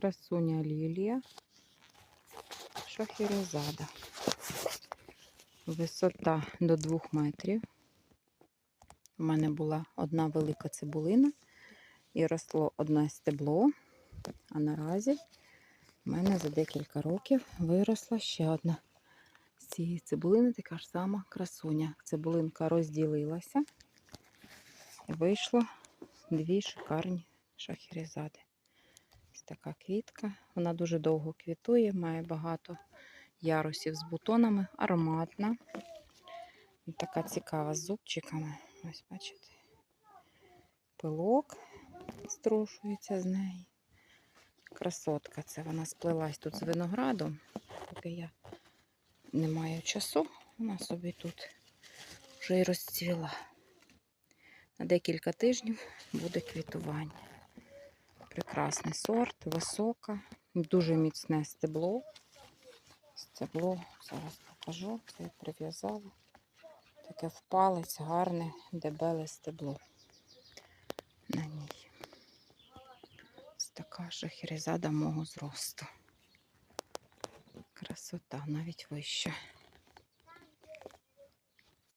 красуня лілія. Шахерезада. Висота до 2 метрів. У мене була одна велика цибулина і росло одне стебло. А наразі в мене за декілька років виросла ще одна. З цієї цибулини така ж сама красуня. Цибулинка розділилася. І вийшло дві шикарні шахерезади. Ось така квітка. Вона дуже довго квітує, має багато ярусів з бутонами, ароматна. Така цікава з зубчиками. Ось бачите. Пилок струшується з неї. Красотка, це вона сплелась тут з виноградом. Поки я не маю часу, вона собі тут вже й розцвіла. На декілька тижнів буде квітування. Прекрасний сорт, висока, дуже міцне стебло. Стебло, зараз покажу, це я прив'язала. Таке в палець, гарне, дебеле стебло на ній. Ось така шахерезада мого зросту. Красота, навіть вища.